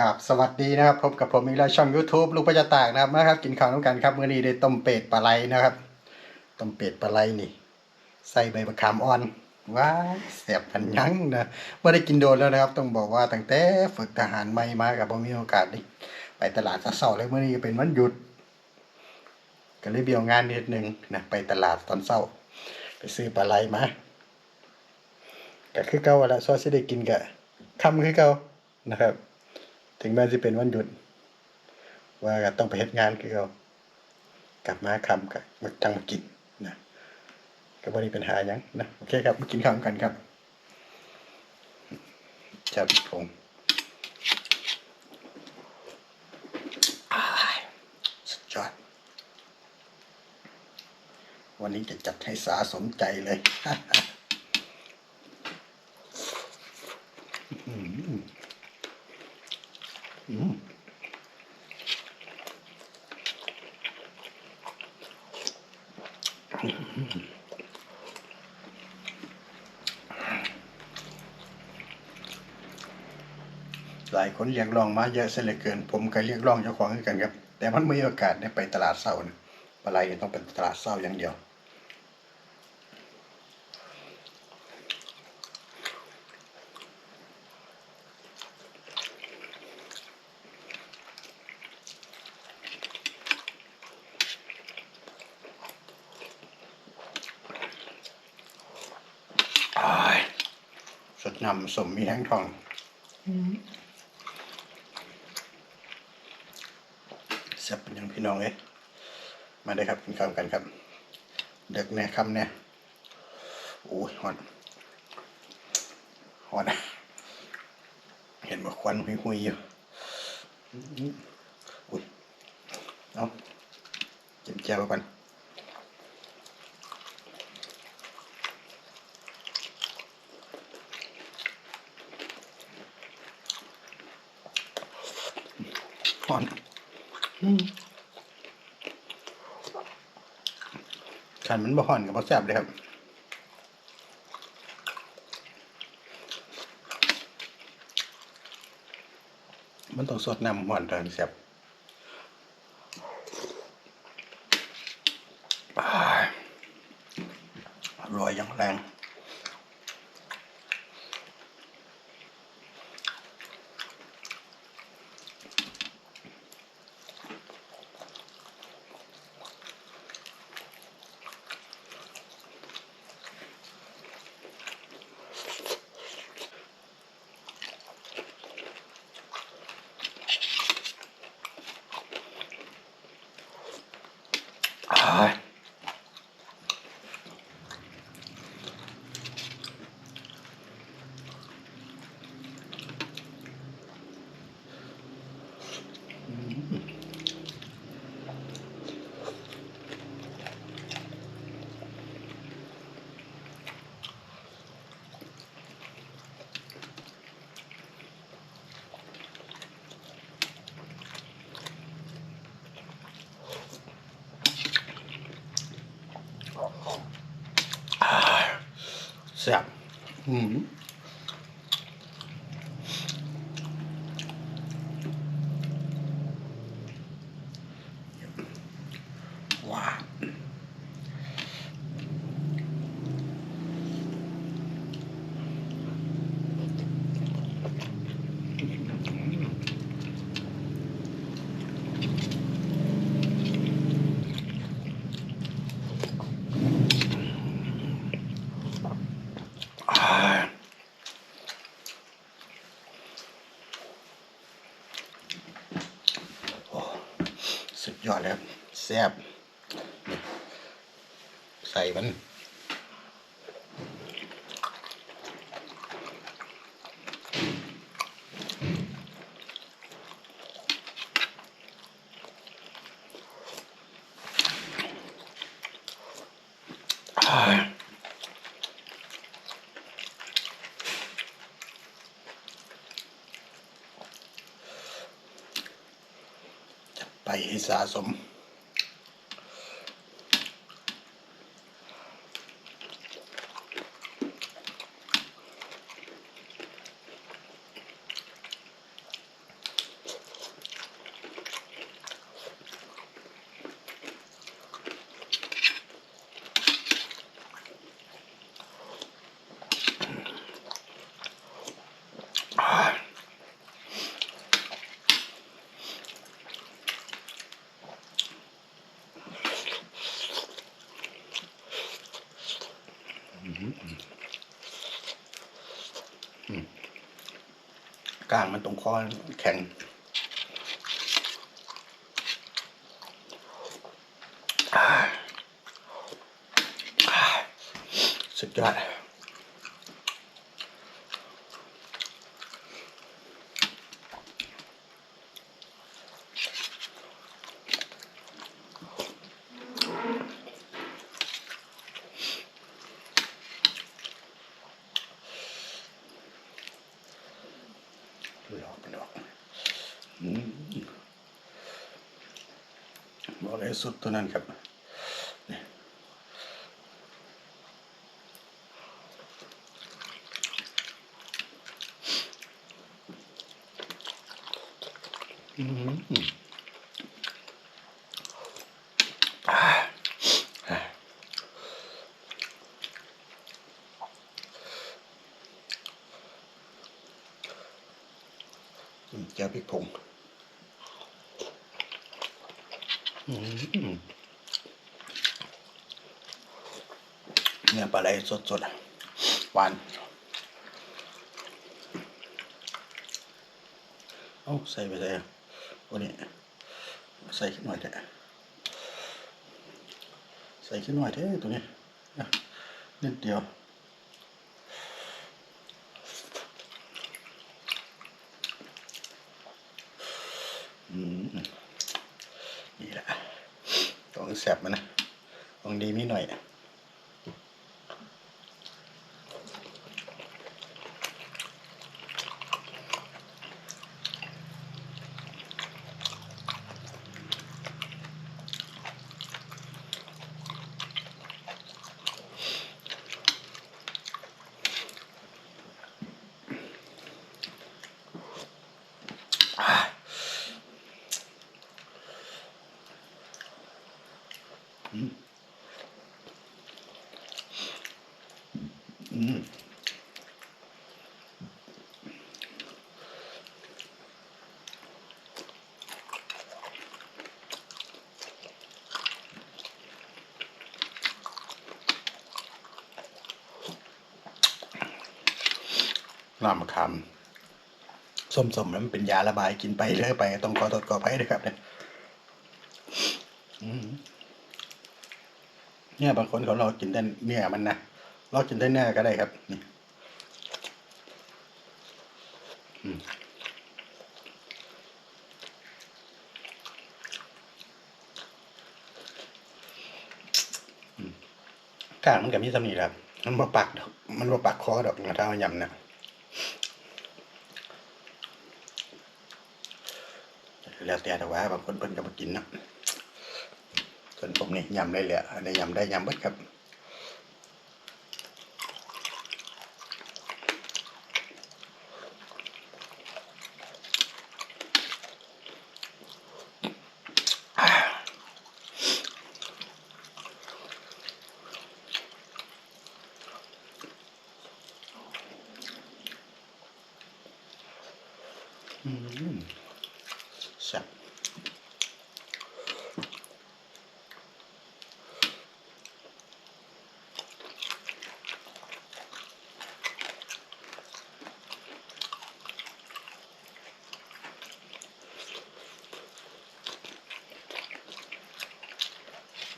กับสวัสดีนะครับพบกับผมอีกแล้วช่อง YouTube ลูกประจตากนะครับนะครับกินข้าวน้ำกันครับมื้อนี้ได้ต้มเป็ดปลาไหลนะครับต้มเป็ดปลาไหลนี่ ใส่ใบมะขามอ่อนว้ายแซ่บพันยังนะไม่ได้กินโดนแล้วนะครับ ต้องบอกว่าตั้งแต่ฝึกทหารใหม่มากับผมมีโอกาสได้ไปตลาดเช้าๆเลยมื้อนี้เป็นวันหยุด ก็เลยเบี่ยวงานนิดนึงนะไปตลาดตอนเช้าไปซื้อปลาไหลมาก็คือเก่าละซอสที่ได้กินกะคำคือเก่านะครับ ถึงแม้จะเป็นวันหยุด ว่าก็ต้องไปเฮ็ดงานคือเขากลับมาคำกับมาจังมากินนะก็บ่ได้เป็นหาหยังนะโอเคครับมากินข้าวกันครับจับผงอ้ายสุดยอด วันนี้จะจัดให้สาสมใจเลย อืม หลายคนเรียกร้องมาเยอะเสียเหลือเกิน ผมก็เรียกร้องเจ้าของเหมือนกันครับ แต่มันไม่มีโอกาสได้ไปตลาดเศร้านะปลาไหลเนี่ยต้องเป็นตลาดเศร้าอย่างเดียว น้ำสมมีแห้งทองแซ่บเป็นยังพี่น้องเอ้ยมาได้ครับกินข้าวกันครับ เด็กเนี่ยคำเนี่ยโอ้ยหอนหอนเห็นว่าควันหุยๆอยู่อื้ออุ้ยเอาจิ้มแจ่วไปก่อน ห่อนขันมันบ่ห่อนกับบ่แซ่บเลยครับมันต้องสดน้ำห่อนตอนแซ่บอ้ายอร่อยอย่างแรง แซ่บอืมว้าวอ้ายโอ้สุด ยอดเลยครับแซ่บนี่ใส่มัน ไกลางมันตรงคอแข็ง สุดยอดดออกมันออกอืม บอกเลยสุดตัวนั้นครับนี่อืมอ่าอ่าอืมเจียวพริกผงอืม เนี่ยปลาไหลสดๆอะหวานเอาใส่ไปเลยวันนี้ใส่ขึ้นหน่อยเถอะใส่ขึ้นหน่อยเถอะตัวนี้อะนิดเดียว อืมนี่แหละต้องแสบมันนะลองดีนิดหน่อย น้ำมะขามส้มๆแล้วมันเป็นยาระบายกินไปเรื่อยไป ต้องขอโทษขออภัยด้วยครับเนี่ยเนี่ยบางคนเขารอกินแต่เนื้อมันนะ รอกินแต่เนื้อก็ได้ครับนี่กางมันกับมีสำนีแหละครับ มันบ่ปักดอกมันบ่ปักคอดอกนะถ้าเอายำนะแล้วแต่แต่ว่าบางคนเพิ่นก็มากินนะส่วนผมนี่ยำได้เลยได้ยำได้ยำเบิดครับ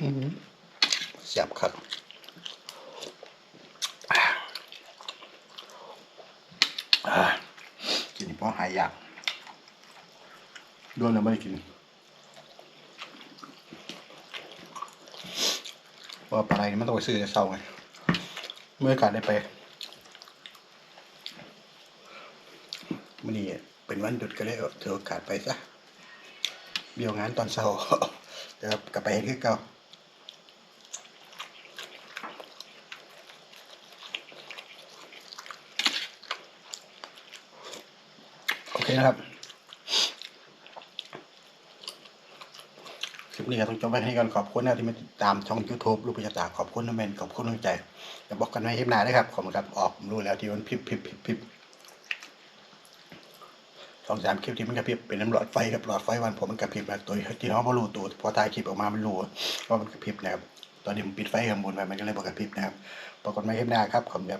แซ่บครับกินเพราะหายอยากด้วนแล้วไม่ได้กินเพราะว่าปลาไหลมันต้องไปซื้อในเซาไงเมื่อกาสได้ไปมื่อนี้เป็นวันหยุดก็เลยเอาถือโอกาสไปซะเบี้ยวงานตอนเช้าเดี๋ยวกลับไปเห็นคือเก่า คนะครับคลิปนี้ก็ต้องจบไว้ให้กันขอบคุณนะที่มาติดตามช่อง YouTube ลูกพิจตาขอบคุณนะเมนขอบคุณน้องใจจะบอกกันไว้คลิปหน้านะครับขอบคุณครับออกผมรู้แล้วที่มันพิบพิบพิบพิบสองสามคลิปที่มันกระพริบเป็นน้ำหลอดไฟกับหลอดไฟวันผมมันกระพริบแบบตัวที่เขาไม่รู้ตัวพอถ่ายคลิปออกมามันรู้ว่ามันกระพริบนะครับตอนนี้ผมปิดไฟข้างบนไปมันก็เลยบอกกระพริบนะครับปรากฏไม่คลิปหน้าครับขอบคุณครับ